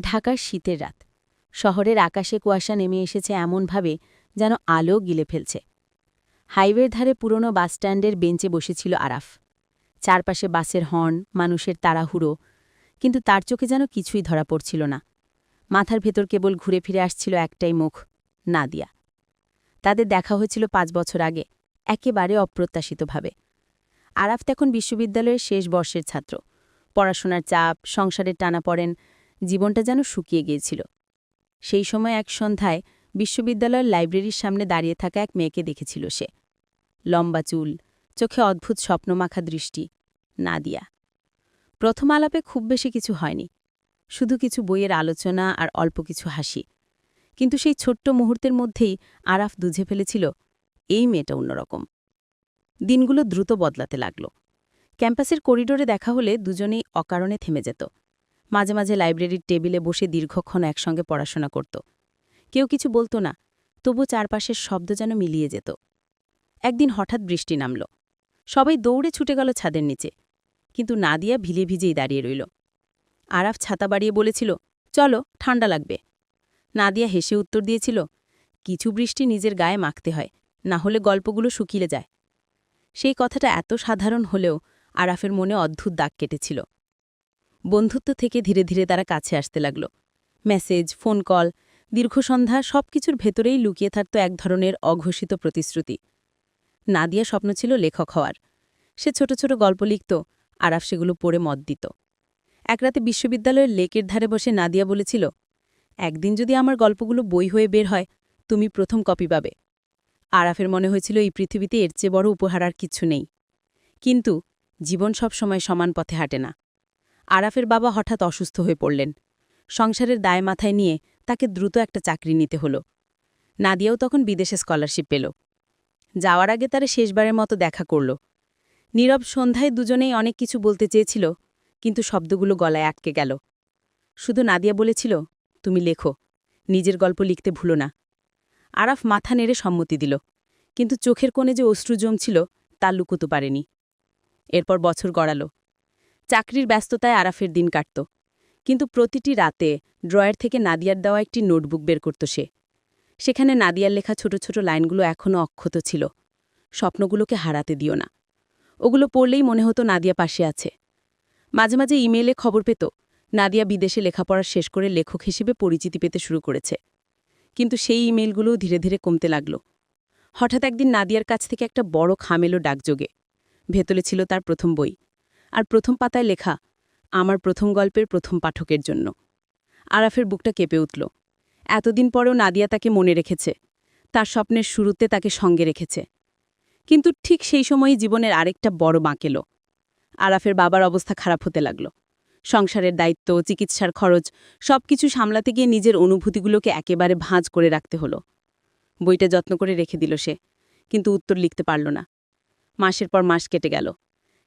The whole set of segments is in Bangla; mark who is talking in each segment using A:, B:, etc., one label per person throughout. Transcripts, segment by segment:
A: ঢাকার শীতের রাত। শহরের আকাশে কুয়াশা নেমে এসেছে এমনভাবে যেন আলো গিলে ফেলছে। হাইওয়ের ধারে পুরনো বাসস্ট্যান্ডের বেঞ্চে বসেছিল আরাফ। চারপাশে বাসের হর্ন, মানুষের তাড়াহুড়ো, কিন্তু তার চোখে যেন কিছুই ধরা পড়ছিল না। মাথার ভেতর কেবল ঘুরে ফিরে আসছিল একটাই মুখ, নাদিয়া। তাদের দেখা হয়েছিল পাঁচ বছর আগে, একেবারে অপ্রত্যাশিতভাবে। আরাফ তখন বিশ্ববিদ্যালয়ের শেষ বর্ষের ছাত্র। পড়াশোনার চাপ, সংসারের টানা পড়েন জীবনটা যেন শুকিয়ে গিয়েছিল। সেই সময় এক সন্ধ্যায় বিশ্ববিদ্যালয়ের লাইব্রেরির সামনে দাঁড়িয়ে থাকা এক মেয়েকে দেখেছিল সে। লম্বা চুল, চোখে অদ্ভুত স্বপ্নমাখা দৃষ্টি, নাদিয়া। প্রথম আলাপে খুব বেশি কিছু হয়নি, শুধু কিছু বইয়ের আলোচনা আর অল্প কিছু হাসি। কিন্তু সেই ছোট্ট মুহূর্তের মধ্যেই আরাফ দুঝে ফেলেছিল, এই মেয়েটা অন্যরকম। দিনগুলো দ্রুত বদলাতে লাগল। ক্যাম্পাসের করিডোরে দেখা হলে দুজনেই অকারণে থেমে যেত। মাঝে মাঝে লাইব্রেরির টেবিলে বসে দীর্ঘক্ষণ একসঙ্গে পড়াশোনা করত। কেউ কিছু বলতো না তবু চারপাশের শব্দ যেন মিলিয়ে যেত। একদিন হঠাৎ বৃষ্টি নামল। সবাই দৌড়ে ছুটে গেল ছাদের নিচে। কিন্তু নাদিয়া ভিলে ভিজেই দাঁড়িয়ে রইল। আরাফ ছাতা বাড়িয়ে বলেছিল, চলো ঠান্ডা লাগবে। নাদিয়া হেসে উত্তর দিয়েছিল, কিছু বৃষ্টি নিজের গায়ে মাখতে হয়, না হলে গল্পগুলো শুকিয়ে যায়। সেই কথাটা এত সাধারণ হলেও আরাফের মনে অদ্ভুত দাগ কেটেছিল। বন্ধুত্ব থেকে ধীরে ধীরে তারা কাছে আসতে লাগল। মেসেজ, ফোন কল, দীর্ঘ সন্ধ্যা সব কিছুর ভেতরেই লুকিয়ে থাকত এক ধরনের অঘোষিত প্রতিশ্রুতি। নাদিয়া স্বপ্ন ছিল লেখক হওয়ার। সে ছোট ছোট গল্প লিখত, আরাফ সেগুলো পড়ে মত দিত। এক রাতে বিশ্ববিদ্যালয়ের লেকের ধারে বসে নাদিয়া বলেছিল, একদিন যদি আমার গল্পগুলো বই হয়ে বের হয়, তুমি প্রথম কপি পাবে। আরাফের মনে হয়েছিল এই পৃথিবীতে এর চেয়ে বড় উপহার আর কিছু নেই। কিন্তু জীবন সব সময় সমান পথে হাঁটে না। আরাফের বাবা হঠাৎ অসুস্থ হয়ে পড়লেন। সংসারের দায় মাথায় নিয়ে তাকে দ্রুত একটা চাকরি নিতে হল। নাদিয়াও তখন বিদেশে স্কলারশিপ পেল। যাওয়ার আগে তারা শেষবারের মতো দেখা করল। নীরব সন্ধ্যায় দুজনেই অনেক কিছু বলতে চেয়েছিল, কিন্তু শব্দগুলো গলায় আটকে গেল। শুধু নাদিয়া বলেছিল, তুমি লেখো, নিজের গল্প লিখতে ভুলো না। আরাফ মাথা নেড়ে সম্মতি দিল, কিন্তু চোখের কোণে যে অশ্রু জমছিল তা লুকোতে পারেনি। এরপর বছর গড়াল। চাকরির ব্যস্ততায় আরাফের দিন কাটত। কিন্তু প্রতিটি রাতে ড্রয়ার থেকে নাদিয়ার দেওয়া একটি নোটবুক বের করত সে। সেখানে নাদিয়ার লেখা ছোট ছোট লাইনগুলো এখনও অক্ষত ছিল। স্বপ্নগুলোকে হারাতে দিও না। ওগুলো পড়লেই মনে হতো নাদিয়া পাশে আছে। মাঝে মাঝে ইমেলে খবর পেত, নাদিয়া বিদেশে লেখাপড়া শেষ করে লেখক হিসেবে পরিচিতি পেতে শুরু করেছে। কিন্তু সেই ইমেলগুলোও ধীরে ধীরে কমতে লাগল। হঠাৎ একদিন নাদিয়ার কাছ থেকে একটা বড় খামেলো ডাকযোগে। ভেতরে ছিল তার প্রথম বই। আর প্রথম পাতায় লেখা, আমার প্রথম গল্পের প্রথম পাঠকের জন্য। আরাফের বুকটা কেঁপে উঠল। এতদিন পরেও নাদিয়া তাকে মনে রেখেছে। তার স্বপ্নের শুরুতে তাকে সঙ্গে রেখেছে। কিন্তু ঠিক সেই সময়ই জীবনের আরেকটা বড় বাঁকেল আরাফের বাবার অবস্থা খারাপ হতে লাগল। সংসারের দায়িত্ব, চিকিৎসার খরচ, সবকিছু সামলাতে গিয়ে নিজের অনুভূতিগুলোকে একেবারে ভাঁজ করে রাখতে হলো। বইটা যত্ন করে রেখে দিল সে, কিন্তু উত্তর লিখতে পারল না। মাসের পর মাস কেটে গেল।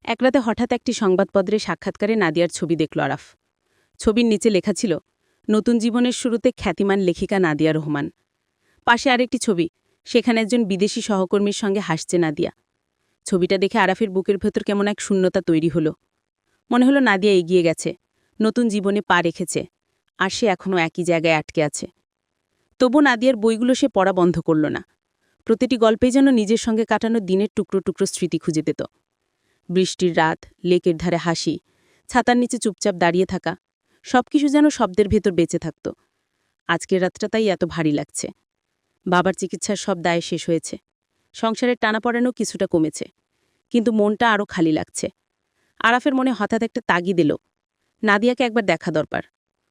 A: এক রাতে হঠাৎ একটি সংবাদপত্রে সাক্ষাৎকারে নাদিয়ার ছবি দেখল আরাফ। ছবির নিচে লেখা ছিল, নতুন জীবনের শুরুতে খ্যাতিমান লেখিকা নাদিয়া রহমান। পাশে আরেকটি ছবি, সেখানে একজন বিদেশি সহকর্মীর সঙ্গে হাসছে নাদিয়া। ছবিটা দেখে আরাফের বুকের ভেতর কেমন এক শূন্যতা তৈরি হলো। মনে হলো নাদিয়া এগিয়ে গেছে, নতুন জীবনে পা রেখেছে, আর সে এখনও একই জায়গায় আটকে আছে। তবু নাদিয়ার বইগুলো সে পড়া বন্ধ করল না। প্রতিটি গল্পেই যেন নিজের সঙ্গে কাটানো দিনের টুকরো টুকরো স্মৃতি খুঁজে পেত। বৃষ্টির রাত, লেকের ধারে হাসি, ছাতার নিচে চুপচাপ দাঁড়িয়ে থাকা, সবকিছু যেন শব্দের ভেতর বেঁচে থাকত। আজকের রাতটা তাই এত ভারী লাগছে। বাবার চিকিৎসার সব দায় শেষ হয়েছে। সংসারের টানা পড়ানো কিছুটা কমেছে। কিন্তু মনটা আরও খালি লাগছে। আরাফের মনে হঠাৎ একটা তাগি দিল নাদিয়াকে একবার দেখা দরকার।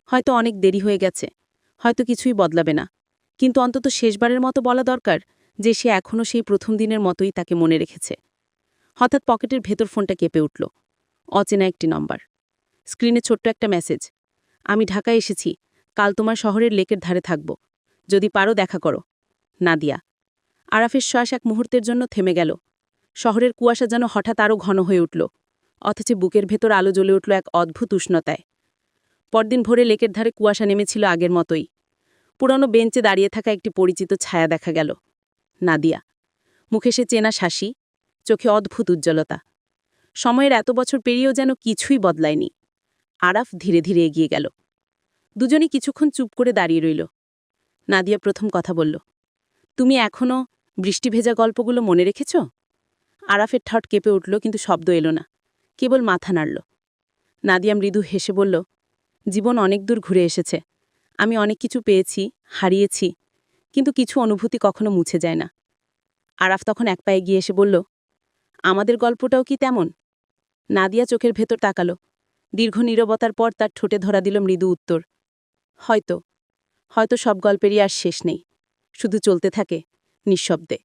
A: হয়তো অনেক দেরি হয়ে গেছে। হয়তো কিছুই বদলাবে না। কিন্তু অন্তত শেষবারের মতো বলা দরকার যে সে এখনও সেই প্রথম দিনের মতোই তাকে মনে রেখেছে। হঠাৎ পকেটের ভেতর ফোনটা কেঁপে উঠল। অচেনা একটি নম্বর। স্ক্রিনে ছোট্ট একটা মেসেজ। আমি ঢাকায় এসেছি। কাল তোমার শহরের লেকের ধারে থাকব। যদি পারো দেখা করো। নাদিয়া। আরাফের শ্বাস এক মুহূর্তের জন্য থেমে গেল। শহরের কুয়াশা যেন হঠাৎ আরও ঘন হয়ে উঠল। অথচ বুকের ভেতর আলো জ্বলে উঠল এক অদ্ভুত উষ্ণতায়। পরদিন ভোরে লেকের ধারে কুয়াশা নেমেছিল আগের মতোই। পুরনো বেঞ্চে দাঁড়িয়ে থাকা একটি পরিচিত ছায়া দেখা গেল। নাদিয়া। মুখে সে চেনা শাসি। চোখে অদ্ভুত উজ্জ্বলতা। সময়ের এত বছর পেরিয়েও যেন কিছুই বদলায়নি। আরাফ ধীরে ধীরে এগিয়ে গেল। দুজনে কিছুক্ষণ চুপ করে দাঁড়িয়ে রইল। নাদিয়া প্রথম কথা বলল, তুমি এখনও বৃষ্টি ভেজা গল্পগুলো মনে রেখেছ? আরাফের ঠট কেঁপে উঠল, কিন্তু শব্দ এলো না, কেবল মাথা নাড়ল। নাদিয়া মৃদু হেসে বলল, জীবন অনেক দূর ঘুরে এসেছে। আমি অনেক কিছু পেয়েছি, হারিয়েছি, কিন্তু কিছু অনুভূতি কখনো মুছে যায় না। আরাফ তখন এক পায়ে গিয়ে এসে বলল আমাদের গল্পটাও কি তেমন? নাদিয়া চোখের ভেতর তাকালো। দীর্ঘ নীরবতার পর তার ঠোঁটে ধরা দিল মৃদু উত্তর। হয়তো হয়তো সব গল্পেরই আর শেষ নেই। শুধু চলতে থাকে নিঃশব্দে।